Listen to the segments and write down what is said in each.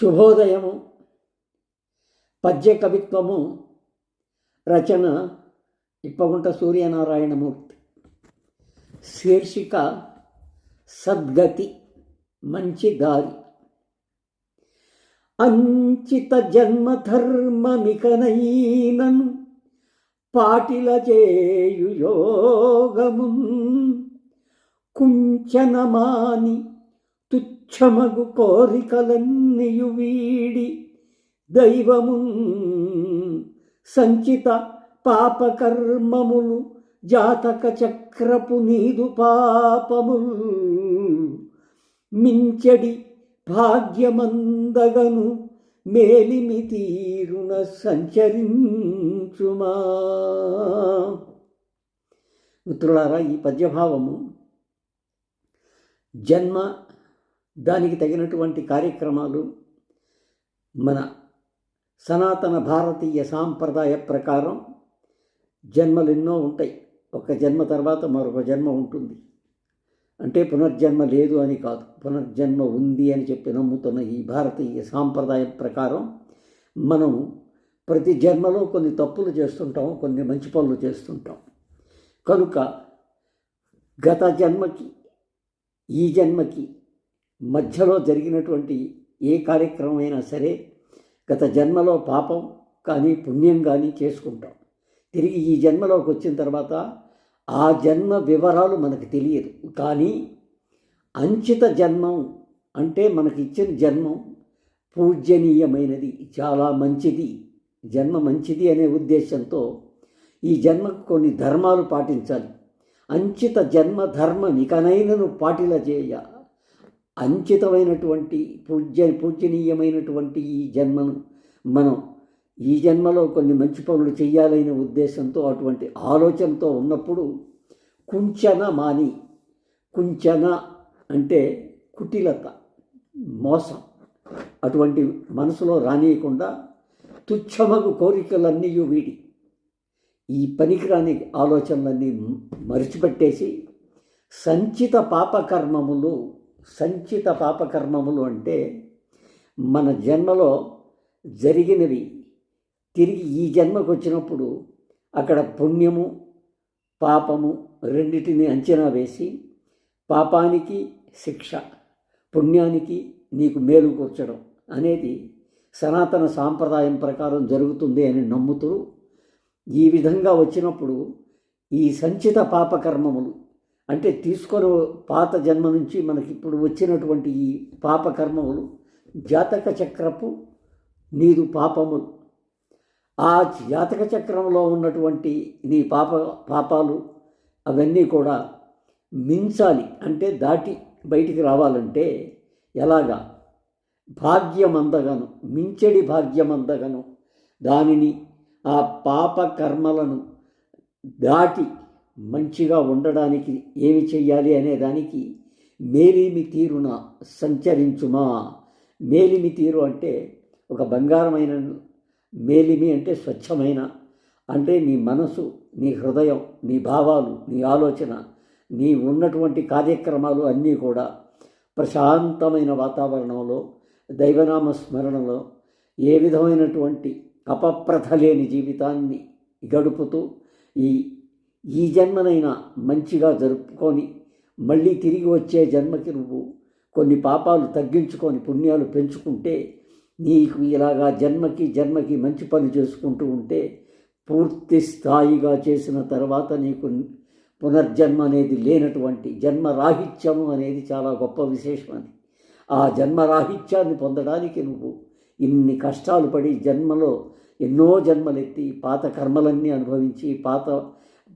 శుభోదయము. పద్య కవిత్వము రచన ఇప్పగుంట సూర్యనారాయణమూర్తి. శీర్షిక సద్గతి మంచి దారి. అంచిత జన్మధర్మమికనైనను పాటిల చేయు యోగము కుంచనమాని తుచ్చమగు కోరికలన్నీయు వీడి దైవమున్ సంచిత పాపకర్మములు జాతక చక్రపు నీదు పాపముల్ మించడి భాగ్యమందగను మేలిమి తీరున సంచరించుమా. మిత్రులారా ఈ పద్యభావము జన్మ దానికి తగినటువంటి కార్యక్రమాలు మన సనాతన భారతీయ సాంప్రదాయ ప్రకారం జన్మలు ఎన్నో ఉంటాయి. ఒక జన్మ తర్వాత మరొక జన్మ ఉంటుంది. అంటే పునర్జన్మ లేదు అని కాదు. పునర్జన్మ ఉంది అని చెప్పి నమ్ముతున్న ఈ భారతీయ సాంప్రదాయం ప్రకారం మనం ప్రతి జన్మలో కొన్ని తప్పులు చేస్తుంటాం కొన్ని మంచి పనులు చేస్తుంటాం. కనుక గత జన్మకి ఈ జన్మకి మధ్యలో జరిగినటువంటి ఏ కార్యక్రమం అయినా సరే గత జన్మలో పాపం కానీ పుణ్యం కానీ చేసుకుంటాం. తిరిగి ఈ జన్మలోకి వచ్చిన తర్వాత ఆ జన్మ వివరాలు మనకు తెలియదు. కానీ అంచిత జన్మం అంటే మనకి ఇచ్చిన జన్మం పూజ్యనీయమైనది చాలా మంచిది. జన్మ మంచిది అనే ఉద్దేశంతో ఈ జన్మకు కొన్ని ధర్మాలు పాటించాలి. అంచిత జన్మ ధర్మ నికనైనను పాటిల చేయ అంచితమైనటువంటి పూజ్య పూజనీయమైనటువంటి ఈ జన్మను మనం ఈ జన్మలో కొన్ని మంచి పనులు చేయాలనే ఉద్దేశంతో అటువంటి ఆలోచనతో ఉన్నప్పుడు కుంచన మాని కుంచన అంటే కుటిలత మోసం అటువంటి మనసులో రానియకుండా తుచ్చమగు కోరికలన్నీ వీడి ఈ పనికిరాని ఆలోచనలన్నీ మరిచిపెట్టేసి సంచిత పాపకర్మములు సంచిత పాపకర్మములు అంటే మన జన్మలో జరిగినవి. తిరిగి ఈ జన్మకు వచ్చినప్పుడు అక్కడ పుణ్యము పాపము రెండిటిని అంచనా వేసి పాపానికి శిక్ష పుణ్యానికి నీకు మేలు కూర్చడం అనేది సనాతన సాంప్రదాయం ప్రకారం జరుగుతుంది అని నమ్ముతూ ఈ విధంగా వచ్చినప్పుడు ఈ సంచిత పాపకర్మములు అంటే తీసుకొని పాత జన్మ నుంచి మనకి ఇప్పుడు వచ్చినటువంటి ఈ పాపకర్మములు జాతక చక్రపు నీదు పాపములు. ఆ జాతక చక్రంలో ఉన్నటువంటి నీ పాప పాపాలు అవన్నీ కూడా మించాలి అంటే దాటి బయటికి రావాలంటే ఎలాగా? భాగ్యమందగను మించడి భాగ్యమందగను. దానిని ఆ పాప కర్మలను దాటి మంచిగా ఉండడానికి ఏమి చెయ్యాలి అనే దానికి మేలిమి తీరున సంచరించుమా? మేలిమి తీరు అంటే ఒక బంగారమైన మేలిమి అంటే స్వచ్ఛమైన అంటే నీ మనసు నీ హృదయం నీ భావాలు నీ ఆలోచన నీ ఉన్నటువంటి కార్యక్రమాలు అన్నీ కూడా ప్రశాంతమైన వాతావరణంలో దైవనామ స్మరణలో ఏ విధమైనటువంటి అపప్రథ లేని జీవితాన్ని గడుపుతూ ఈ ఈ జన్మనైనా మంచిగా జరుపుకొని మళ్ళీ తిరిగి వచ్చే జన్మకి నువ్వు కొన్ని పాపాలు తగ్గించుకొని పుణ్యాలు పెంచుకుంటే నీకు ఇలాగా జన్మకి జన్మకి మంచి పని చేసుకుంటూ ఉంటే పూర్తి స్థాయిగా చేసిన తర్వాత నీకు పునర్జన్మ అనేది లేనటువంటి జన్మరాహిత్యము అనేది చాలా గొప్ప విశేషం అది. ఆ జన్మరాహిత్యాన్ని పొందడానికి నువ్వు ఇన్ని కష్టాలు పడి జన్మలో ఎన్నో జన్మలెత్తి పాత కర్మలన్నీ అనుభవించి పాత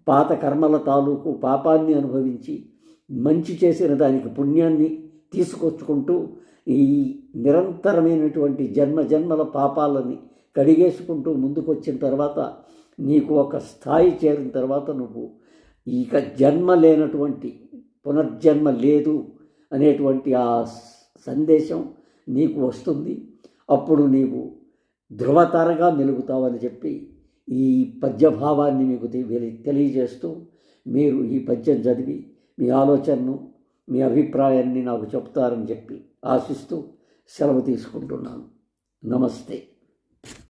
పాత కర్మల తాలూకు పాపాన్ని అనుభవించి మంచి చేసిన దానికి పుణ్యాన్ని తీసుకొచ్చుకుంటూ ఈ నిరంతరమైనటువంటి జన్మ జన్మల పాపాలని కడిగేసుకుంటూ ముందుకొచ్చిన తర్వాత నీకు ఒక స్థాయి చేరిన తర్వాత నువ్వు ఇక జన్మ లేనటువంటి పునర్జన్మ లేదు అనేటువంటి ఆ సందేశం నీకు వస్తుంది. అప్పుడు నీవు ధృవతరగా మెలుగుతావని చెప్పి ఈ పద్యభావాన్ని మీకు తెలియజేస్తూ మీరు ఈ పద్యం చదివి మీ ఆలోచనను మీ అభిప్రాయాన్ని నాకు చెప్తారని చెప్పి ఆశిస్తూ సెలవు తీసుకుంటున్నాను. నమస్తే.